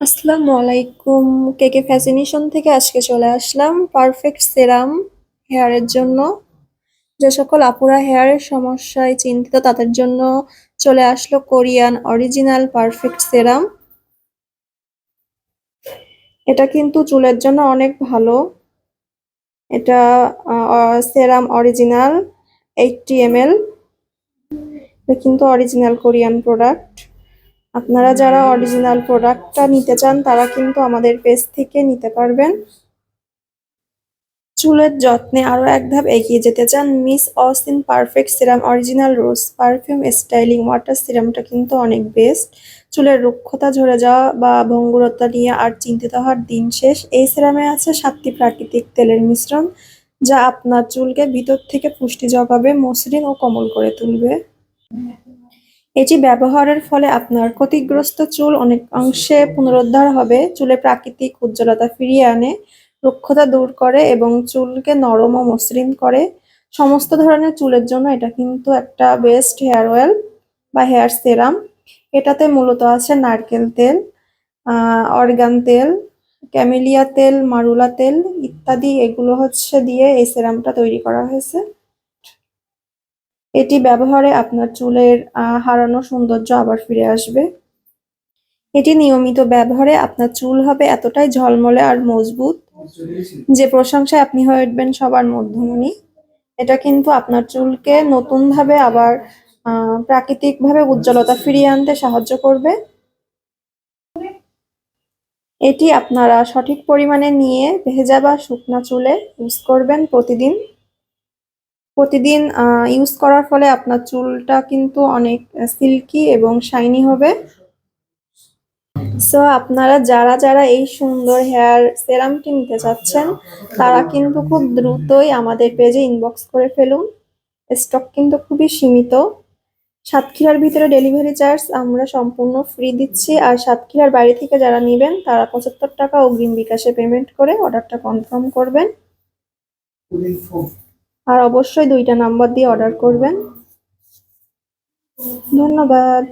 আসসালামু আলাইকুম। কেকে ফ্যাশনেশন থেকে আজকে চলে আসলাম পারফেক্ট সেরাম হেয়ারের জন্য। যে সকল আপুরা হেয়ারের সমস্যায় চিন্তিত তাদের জন্য চলে আসলো কোরিয়ান অরিজিনাল পারফেক্ট সেরাম। এটা কিন্তু চুলের জন্য অনেক ভালো। এটা serum original eighty M L. এটা কিন্তু অরিজিনাল কোরিয়ান প্রোডাক্ট। আপনারা যারা অরিজিনাল প্রোডাক্টটা নিতে চান, তারা কিন্তু আমাদের পেজ থেকে নিতে পারবেন। চুলের যত্নে আরও এক ধাপ এগিয়ে যেতে চান miss Asin perfect serum original rose perfume styling water সিরামটা কিন্তু অনেক বেস্ট চুলের রুক্ষতা, ঝরে যাওয়া বা ভঙ্গুরতা নিয়ে আর চিন্তিত হওয়ার দিন শেষ। এই সিরামে আছে সাতটি প্রাকৃতিক তেলের মিশ্রণ, যা আপনার চুলকে ভিতর থেকে পুষ্টি জগাবে মসৃণ ও কোমল করে তুলবে। এটি ব্যবহারের ফলে আপনার ক্ষতিগ্রস্ত চুল অনেক অংশে পুনরুদ্ধার হবে, চুলে প্রাকৃতিক উজ্জ্বলতা ফিরিয়ে আনে, রুক্ষতা দূর করে এবং চুলকে নরম ও মসৃণ করে। সমস্ত ধরনের চুলের জন্য এটা কিন্তু একটা বেস্ট হেয়ার অয়েল বা হেয়ার সেরাম এটাতে মূলত আছে নারকেল তেল অর্গান তেল, ক্যামেলিয়া তেল, মারুলা তেল ইত্যাদি। এগুলো হচ্ছে দিয়ে এই সেরামটা তৈরি করা হয়েছে। এটি ব্যবহারে আপনার চুলের হারানো সৌন্দর্য আবার ফিরে আসবে। এটি নিয়মিত ব্যবহারে আপনার চুল হবে এতটাই ঝলমলে আর মজবুত যে প্রশংসায় আপনি হয়ে উঠবেন সবার মধ্যমণি। এটা কিন্তু আপনার চুলকে নতুনভাবে আবার আহ প্রাকৃতিক ভাবে উজ্জ্বলতা ফিরিয়ে আনতে সাহায্য করবে। এটি আপনারা সঠিক পরিমাণে নিয়ে ভেজা বা শুকনা চুলে ইউজ করবেন প্রতিদিন। প্রতিদিন ইউজ করার ফলে আপনার চুলটা কিন্তু অনেক সিল্কি এবং শাইনি হবে। সো আপনারা যারা যারা এই সুন্দর হেয়ার সেরামটি নিতে চাচ্ছেন, তারা কিন্তু খুব দ্রুতই আমাদের পেজে ইনবক্স করে ফেলুন। স্টক কিন্তু খুবই সীমিত। সাতক্ষীরার ভিতরে ডেলিভারি চার্জ আমরা সম্পূর্ণ ফ্রি দিচ্ছি। আর সাতক্ষীরার বাইরে থেকে যারা নেবেন, তারা পঁচাত্তর টাকা অগ্রিম বিকাশে পেমেন্ট করে অর্ডারটা কনফার্ম করবেন। আর অবশ্যই দুইটা নাম্বার দিয়ে অর্ডার করবেন। ধন্যবাদ।